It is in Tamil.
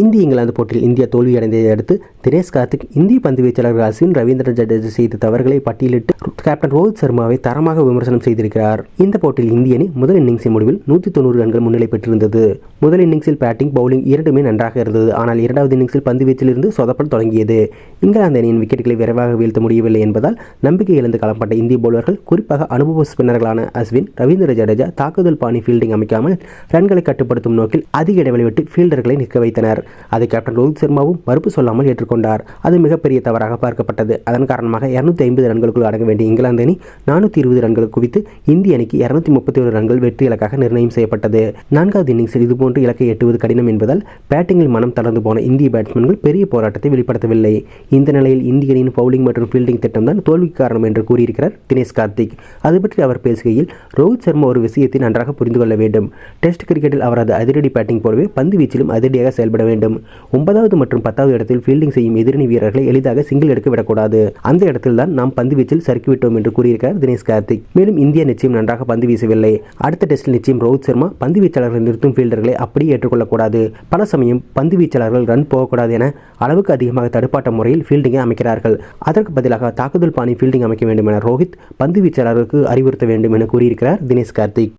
இந்திய இங்கிலாந்து போட்டியில் இந்தியா தோல்வியடைந்ததை அடுத்து தினேஷ் கார்த்திக் இந்திய பந்து வீச்சாளர் அஸ்வின் ரவீந்திர ஜடேஜா செய்த தவறுகளை பட்டியலிட்டு கேப்டன் ரோஹித் சர்மாவை தரமாக விமர்சனம் செய்திருக்கிறார். இந்த போட்டியில் இந்திய அணி முதல் இன்னிங்ஸின் முடிவில் நூற்றி தொண்ணூறு ரன்கள் முன்னிலை பெற்றிருந்தது. முதல் இன்னிங்ஸில் பேட்டிங் பவுலிங் இரண்டுமே நன்றாக இருந்தது. ஆனால் இரண்டாவது இன்னிங்ஸில் பந்து வீச்சிலிருந்து சொதப்பல் தொடங்கியது. இங்கிலாந்து அணியின் விக்கெட்டுகளை விரைவாக வீழ்த்த முடியவில்லை என்பதால் நம்பிக்கை இழந்து களம்பட்ட இந்திய பவுலர்கள் குறிப்பாக அனுபவ ஸ்பின்னர்களான அஸ்வின் ரவீந்திர ஜடேஜா தாக்குதல் பாணி ஃபீல்டிங் அமைக்காமல் ரன்களை கட்டுப்படுத்தும் நோக்கில் அதிக இடைவெளி விட்டு ஃபீல்டர்களை நிற்க வைத்தனர். அதை கேப்டன் ரோஹித் சர்மாவும் மறுப்பு சொல்லாமல் ஏற்றுக்கொண்டார். அது மிகப்பெரிய தவறாக பார்க்கப்பட்டது. அதன் காரணமாக இருநூத்தி ஐம்பது ரன்களுக்குள் அடங்க வேண்டிய இங்கிலாந்து அணி நானூற்றி இருபது ரன்கள் குவித்து இந்திய அணிக்கு இரநூத்தி முப்பத்தி ஒரு ரன்கள் வெற்றி இலக்காக நிர்ணயம் செய்யப்பட்டது. நான்காவது இன்னிங்ஸில் இதுபோன்று இலக்கை எட்டுவது கடினம் என்பதால் பேட்டிங்கில் மனம் தளர்ந்து போன இந்திய பேட்ஸ்மேன்கள் பெரிய போராட்டத்தை வெளிப்படுத்தவில்லை. இந்த நிலையில் இந்திய அணியின் பவுலிங் மற்றும் ஃபீல்டிங் திட்டம் தான் தோல்விக்கு காரணம் என்று கூறியிருக்கிறார் தினேஷ் கார்த்திக். அது பற்றி அவர் பேசுகையில் ரோஹித் சர்மா ஒரு விஷயத்தை நன்றாக புரிந்து கொள்ள வேண்டும். டெஸ்ட் கிரிக்கெட்டில் அவரது அதிரடி பேட்டிங் போலவே பந்து வீச்சிலும் அதிரடியாக செயல்பட வேண்டும். ஒன்பதாவது மற்றும் பத்தாவது இடத்தில் ஃபீல்டிங் செய்யும் எதிரணி வீரர்களை எளிதாக சிங்கிள் எடுக்க விடக்கூடாது. அந்த இடத்தில் தான் நாம் பந்து வீச்சில் சறுக்கிவிட்டோம் என்று கூறியிருக்கிறார் தினேஷ் கார்த்திக். மேலும் இந்தியா நிச்சயம் நன்றாக பந்து வீசவில்லை. அடுத்த டெஸ்டில் நிச்சயம் ரோஹித் சர்மா பந்து வீச்சாளர்கள் நிறுத்தும் ஃபீல்டர்களை அப்படியே ஏற்றுக்கொள்ளக்கூடாது. பல சமயம் பந்து வீச்சாளர்கள் ரன் போகக்கூடாது என அளவுக்கு அதிகமாக தடுப்பாட்ட முறையில் ஃபீல்டிங்கை அமைக்கிறார்கள். அதற்கு பதிலாக தாக்குதல் பாணி ஃபீல்டிங் அமைக்க வேண்டும் என ரோஹித் பந்து வீச்சாளர்களுக்கு அறிவுறுத்த வேண்டும் என கூறியிருக்கிறார் தினேஷ் கார்த்திக்.